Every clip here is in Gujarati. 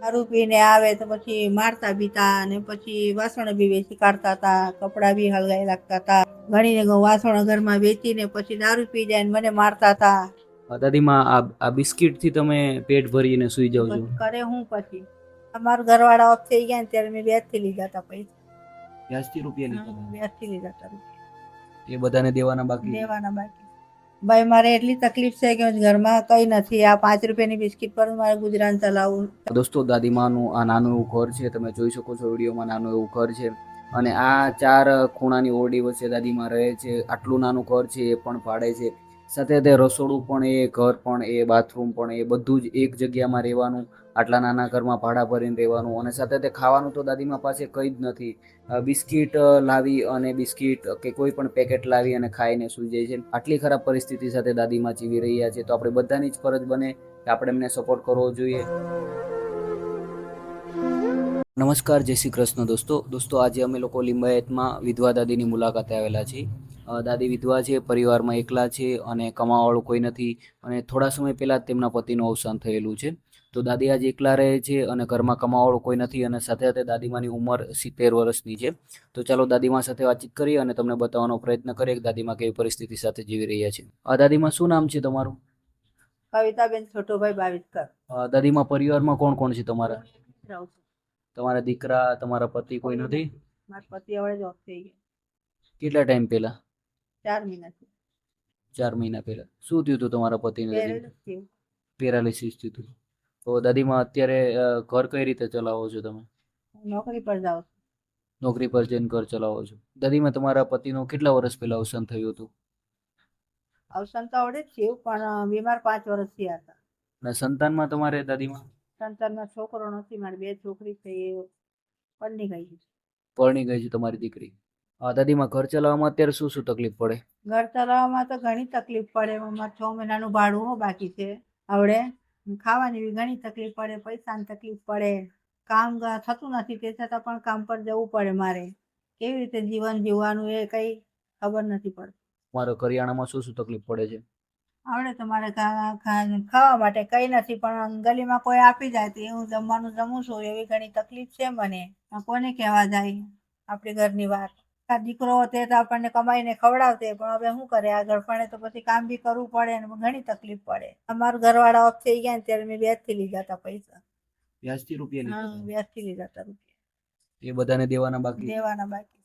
દારૂ પીને આવે તો પછી મારતા બીતા અને પછી વાસણ બી વેચી કાઢતા હતા કપડાં બી હલગાઈ લાગતા હતા. ઘણી વાસણ ઘરમાં વેચીને પછી દારૂ પી જાય ને મને મારતા હતા. દાદીમાં આ બિસ્કિટથી તમે પેટ ભરીને સુઈ જાવ છો? કરે હું પછી. અમારા ઘરવાળા ઓફ થઈ ગયા ને ત્યારે મેં વ્યાજથી લીધા હતા પૈસા. વ્યાજથી રૂપિયા લીધા લીધા વ્યાજથી લીધા હતા. એ બધાને દેવાના બાકી? દેવાના બાકી. ભાઈ, મારે એટલી તકલીફ છે કે ઘરમાં કઈ નથી. આ પાંચ રૂપિયાની બિસ્કિટ પર મારે ગુજરાન ચલાવવું દોસ્તો, દાદીમાનું આ નાનું એવું ઘર છે, તમે જોઈ શકો છો વિડીયોમાં નાનું એવું ઘર છે. અને આ ચાર ખૂણાની ઓરડી વચ્ચે દાદીમાં રહે છે. આટલું નાનું ઘર છે એ પણ ભાડે છે. સાથે સાથે રસોડું પણ એ, ઘર પણ એ, બાથરૂમ પણ એ, બધું જ એક જગ્યામાં રહેવાનું, આટલા નાના ઘરમાં ભાડા ભરીને રહેવાનું અને સાથે સાથે ખાવાનું તો દાદીમાં પાસે કંઈ જ નથી. બિસ્કિટ લાવી અને બિસ્કિટ કે કોઈ પણ પેકેટ લાવી અને ખાઈને સૂઈ જાય છે. આટલી ખરાબ પરિસ્થિતિ સાથે દાદીમાં જીવી રહ્યા છે. તો આપણે બધાની જ ફરજ બને કે આપણે એમને સપોર્ટ કરવો જોઈએ. નમસ્કાર, જય શ્રી કૃષ્ણ દોસ્તો. દોસ્તો, આજે અમે લોકો લિંબાયતમાં વિધવા દાદીની મુલાકાતે આવેલા છીએ. દાદી વિધવા છે પરિવારમાં એકલા છે અને કમાવાળું કોઈ નથી અને થોડા સમય પહેલાં જ તેમના પતિનું અવસાન થયેલું છે. તો દાદી આજે એકલા રહે છે અને ઘરમાં કમાવાળું કોઈ નથી અને સાથે સાથે દાદીમાની ઉંમર સિત્તેર વર્ષની છે. તો ચાલો દાદીમા સાથે વાતચીત કરીએ અને તમને બતાવવાનો પ્રયત્ન કરીએ કે દાદીમા કેવી પરિસ્થિતિ સાથે જીવી રહ્યા છે. આ દાદીમા શું નામ છે તમારું? કવિતાબેન છોટોભાઈ બાવિતકર દાદીમા પરિવારમાં કોણ કોણ છે તમારા? તમારા દીકરા તમારા પતિ કોઈ નથી? મારા પતિ હવે જોબ થઈ ગયા. કેટલા ટાઈમ પહેલા? ચાર મહિનાથી ચાર મહિના પહેલા. શું થયું હતું તમારા પતિને પેરેડ પેરાલિસિસ થયું. હતું તો. દાદીમાં અત્યારે ઘર કઈ રીતે ચલાવો છો તમે? નોકરી પર જાઓ નોકરી પર જઈને ઘર ચલાવો છો. દાદીમાં તમારા પતિનું કેટલા વર્ષ પહેલા અવસાન થયું હતું? અવસાન તો આવડે થયું પણ બીમાર પાંચ વર્ષ થયા હતા. સંતાન સંતાનમાં તમારે દાદીમાં? સંતાનમાં છોકરો નથી મારી બે છોકરી છે એ પરણી ગઈ છે. પરણી ગઈ છે તમારી દીકરી. દાદીમાં ઘર ચલાવવામાં અત્યારે શું શું તકલીફ પડે? ઘર ચલાવવામાં તો ઘણી તકલીફ પડે. મારે છ મહિનાનું ભાડું હો બાકી છે. આવડે. ખાવાની બી ઘણી તકલીફ પડે પૈસાની તકલીફ પડે. કામ થતું નથી તે છતાં પણ કામ પર જવું પડે મારે. કેવી રીતે જીવન જીવવાનું એ કંઈ ખબર નથી પડતી. મારો કરિયાણામાં શું શું તકલીફ પડે છે? આવડે તો મારે ખાવા માટે કંઈ નથી પણ ગલીમાં કોઈ આપી જાય તો હું જમવાનું જમું છું. એવી ઘણી તકલીફ છે મને. કોને કહેવા જાય આપણી ઘરની વાત? દીકરો તે તો આપણને કમાઈને ખવડાવતે પણ હવે શું કરે આગળ ગળપણે તો પછી કામ બી કરવું પડે ને ઘણી તકલીફ પડે. અમારું ઘરવાળા ઓફ થઈ ગયા ને ત્યારે મેં વ્યાજથી લીધા હતા પૈસા. વ્યાજથી રૂપિયા વ્યાજથી લીધા હતા રૂપિયા. એ બધાને દેવાના બાકી દેવાના બાકી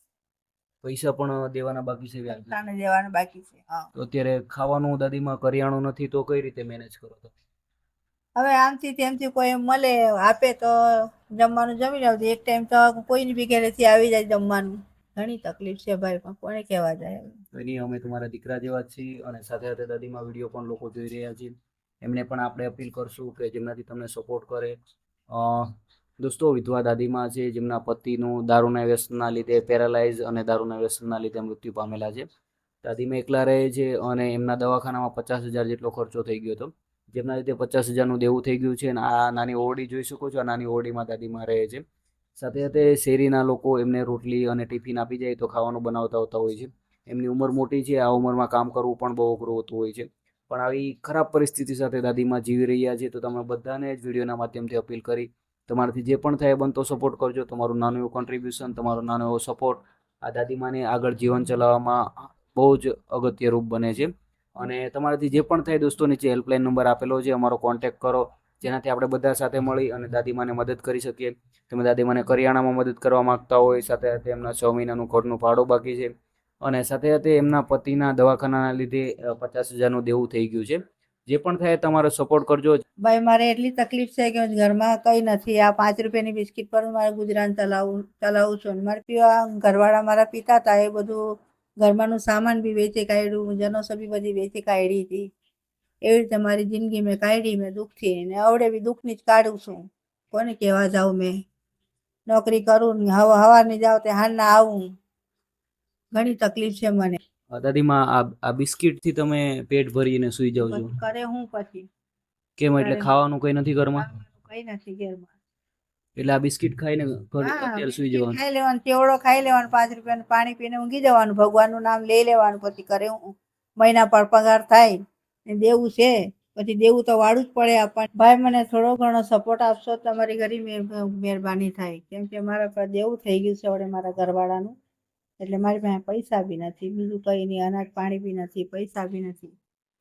પૈસા પણ દેવાના બાકી છે વ્યાજ દેવાના બાકી છે હા. તો અત્યારે ખાવાનું દાદીમાં કરિયાણું નથી તો કઈ રીતે મેનેજ કરો તમે? હવે આમથી તેમથી કોઈ મળે આપે તો જમવાનું જમી લેવું એક ટાઈમ તો કોઈની બી ઘરેથી આવી જાય જમવાનું. ઘણી તકલીફ છે ભાઈ, પણ કોને કહેવા જાય એની અમે તમારા દીકરા જેવા છીએ અને સાથે સાથે દાદીમાં વીડિયો પણ લોકો જોઈ રહ્યા છે. એમને પણ આપણે અપીલ કરશું કે જેમનાથી તમને સપોર્ટ કરે. દોસ્તો, વિધવા દાદીમાં છે, જેમના પતિનું દારૂના વ્યસનના લીધે પેરાલાઇઝ અને દારૂના વ્યસનના લીધે મૃત્યુ પામેલા છે. દાદીમાં એકલા રહે છે અને એમના દવાખાનામાં પચાસ હજાર જેટલો ખર્ચો થઈ ગયો હતો. જેમના લીધે પચાસ હજારનું દેવું થઈ ગયું છે અને આ નાની ઓરડી જોઈ શકો છો, આ નાની ઓરડીમાં દાદીમાં રહે છે. સાથે સાથે શેરીના લોકો એમને રોટલી અને ટિફિન આપી જાય તો ખાવાનું બનાવતા હોતા હોય છે. એમની ઉંમર મોટી છે, આ ઉંમરમાં કામ કરવું પણ બહુ અઘરું હોતું હોય છે. પણ આવી ખરાબ પરિસ્થિતિ સાથે દાદીમાં જીવી રહ્યા છે તો તમે બધાને જ વિડીયોના માધ્યમથી અપીલ કરી, તમારાથી જે પણ થાય બનતો સપોર્ટ કરજો. તમારું નાનું એવું કોન્ટ્રીબ્યુશન તમારો નાનો એવો સપોર્ટ આ દાદીમાને આગળ જીવન ચલાવવામાં બહુ જ અગત્યરૂપ બને છે. અને તમારાથી જે પણ થાય દોસ્તો નીચે હેલ્પલાઇન નંબર આપેલો છે, અમારો કોન્ટેક્ટ કરો. જેનાથી આપણે બધા સાથે મળી અને દાદીમાને મદદ કરી શકીએ. તમે દાદીમાને કરિયાણામાં મદદ કરવા માગતા હોય, સાથે સાથે એમના છ મહિનાનું ઘરનું ભાડું બાકી છે. અને સાથે સાથે એમના પતિના દવાખાનાના લીધે પચાસ હજારનું દેવું થઈ ગયું છે. જે પણ થાય તમારો સપોર્ટ કરજો. ભાઈ, મારે એટલી તકલીફ છે કે ઘરમાં કંઈ નથી. આ પાંચ રૂપિયાની બિસ્કિટ પર મારે ગુજરાન ચલાવું ચલાવું છું. મારે પીવા ઘરવાળા મારા પિતા હતા, એ બધું ઘરમાંનું સામાન બી વેચી કાઢ્યું જનો સભી બધી વેચી કાઢી હતી. એવી રીતે મારી જિંદગી મેં કાઢી મેં દુઃખથી ને આવડે બી દુઃખની જ કાઢું છું. કોને કહેવા જાઉં મેં? નોકરી કરું ને હવા હવારની જાઉં તે હાલના આવું. ઘણી તકલીફ છે મને. દાદીમાં આ આ બિસ્કિટથી તમે પેટ ભરીને સૂઈ જાવ છો. કરે હું પછી? કેમ એટલે ખાવાનું કઈ નથી ઘરમાં? કઈ નથી ઘરમાં. એટલે આ બિસ્કિટ ખાઈને ઘર અત્યારે સૂઈ જવાનું. ખાઈ લેવાનું ચેવડો ખાઈ લેવાનું પાંચ રૂપિયાનું પાણી પીને ઊંઘી જવાનું ભગવાનનું નામ લઈ લેવાનું પછી કરે હું. મહિના પર પગાર થાય. દેવું છે. પછી દેવું તો વાળું જ પડે આપણને ભાઈ મને થોડો ઘણો સપોર્ટ આપશો તમારી ઘરી મહેરબાની થાય. કેમ કે મારા પર દેવું થઈ ગયું છે હવે મારા ઘરવાળાનું. એટલે મારી પાસે પૈસા બી નથી. બીજું કંઈ નહીં. અનાજ પાણી બી નથી. પૈસા બી નથી.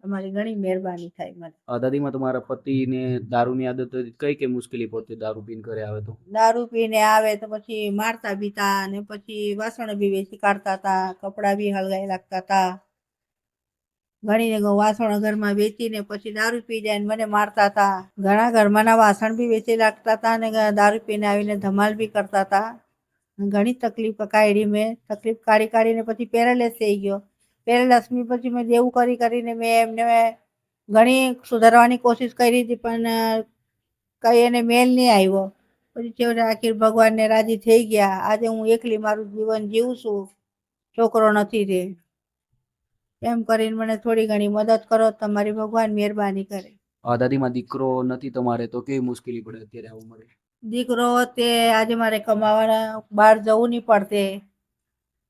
તમારી ઘણી મહેરબાની થાય મને. દાદીમાં તમારા પતિને દારૂની આદત કઈ કઈ મુશ્કેલી પડતી? દારૂ પીને ઘરે આવે તો? દારૂ પીને આવે તો પછી મારતા બીતા અને પછી વાસણ બી વેચી કાઢતા હતા કપડાં બી હલગાઈ લાગતા હતા ઘણી વાસણ ઘરમાં વેચીને પછી દારૂ પી જાય ને મને મારતા હતા ઘણા ઘરમાંના વાસણ બી વેચી નાખતા હતા અને દારૂ પીને આવીને ધમાલ બી કરતા હતા ઘણી તકલીફ કાઢી મેં. તકલીફ કાઢી કાઢીને પછી પેરેલેસ થઈ ગયો. પેરેલેસની પછી મેં દેવું કરી કરીને મેં એમને ઘણી સુધારવાની કોશિશ કરી હતી પણ કંઈ એને મેલ નહીં આવ્યો. પછી છેવટે આખીર ભગવાનને રાજી થઈ ગયા. આજે હું એકલી મારું જીવન જીવું છું. છોકરો નથી તે એમ કરીને મને થોડી ઘણી મદદ કરો તમારી ભગવાન મહેરબાની કરે. દાદીમાં દીકરો નથી તમારે તો કેવી મુશ્કેલી પડે અત્યારે આ ઉંમરે દીકરો તે આજે મારે કમાવાના બહાર જવું નહીં પડતે.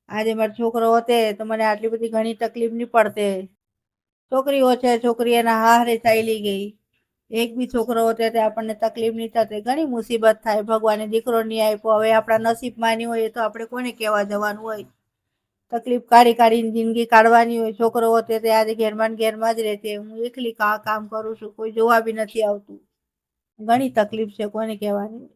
આજે મારો છોકરો હોતે તો મને આટલી બધી ઘણી તકલીફ નહીં પડતે. છોકરીઓ છે છોકરી એના હારે ચાલી ગઈ. એક બી છોકરો હોતે તે આપણને તકલીફ નહીં થતી ઘણી મુસીબત થાય. ભગવાને દીકરો નહીં આપ્યો હવે આપણા નસીબમાં નહીં હોય એ તો આપણે કોને કહેવા જવાનું હોય? તકલીફ કાઢી કાઢીને જિંદગી કાઢવાની હોય, છોકરો હોતે તે આજે ઘેરમાં ઘેરમાં જ રહેતી હું એકલી કામ કરું છું, કોઈ જોવા બી નથી આવતું. ઘણી તકલીફ છે કોને કહેવાની.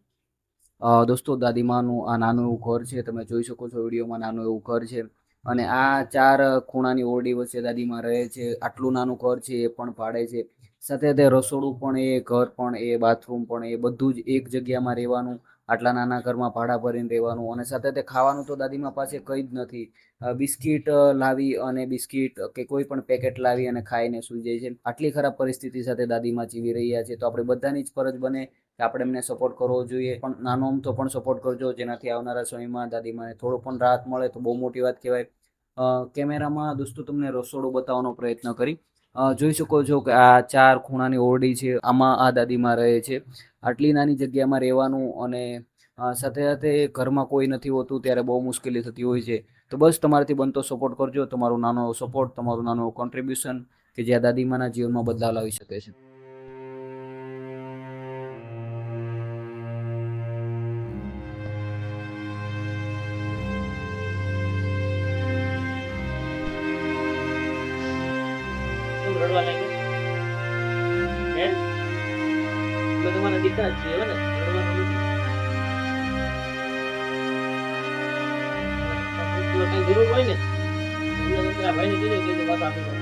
દોસ્તો, દાદીમાનું આ નાનું એવું ઘર છે, તમે જોઈ શકો છો વિડીયોમાં નાનું એવું ઘર છે. અને આ ચાર ખૂણાની ઓરડી વચ્ચે દાદીમાં રહે છે. આટલું નાનું ઘર છે, એ પણ ભાડે છે. સાથે સાથે રસોડું પણ એ, ઘર પણ એ, બાથરૂમ પણ એ, બધું જ એક જગ્યામાં રહેવાનું. આટલા નાના ઘરમાં ભાડા ભરીને રહેવાનું અને સાથે તે ખાવાનું તો દાદીમા પાસે કંઈ જ નથી. બિસ્કિટ લાવી અને બિસ્કિટ કે કોઈ પણ પેકેટ લાવી અને ખાઈને સૂઈ જાય છે. આટલી ખરાબ પરિસ્થિતિ સાથે દાદીમાં જીવી રહ્યા છે. તો આપણે બધાની જ ફરજ બને કે આપણે એમને સપોર્ટ કરવો જોઈએ. પણ નાનો અમથો પણ સપોર્ટ કરજો. જેનાથી આવનારા સમયમાં દાદીમાને થોડો પણ રાહત મળે તો બહુ મોટી વાત કહેવાય. કેમેરામાં દોસ્તો, તમને રસોડું બતાવવાનો પ્રયત્ન કરી. જોઈ શકો છો કે આ ચાર ખૂણાની ઓરડી છે, આમાં આ દાદીમાં રહે છે. આટલી નાની જગ્યામાં રહેવાનું અને સાથે સાથે ઘરમાં કોઈ નથી હોતું ત્યારે બહુ મુશ્કેલી થતી હોય છે. તો બસ તમારાથી બનતો સપોર્ટ કરજો, તમારો નાનો સપોર્ટ તમારું નાનું કોન્ટ્રીબ્યુશન કે જે આ દાદીમાના જીવનમાં બદલાવ લાવી શકે છે. રડવા લાગ્યો. હે? બધું મારા દીકરા છે હવે ને? રડવાનું જરૂર હોય ને? ભાઈને કીધું કે વાત આપી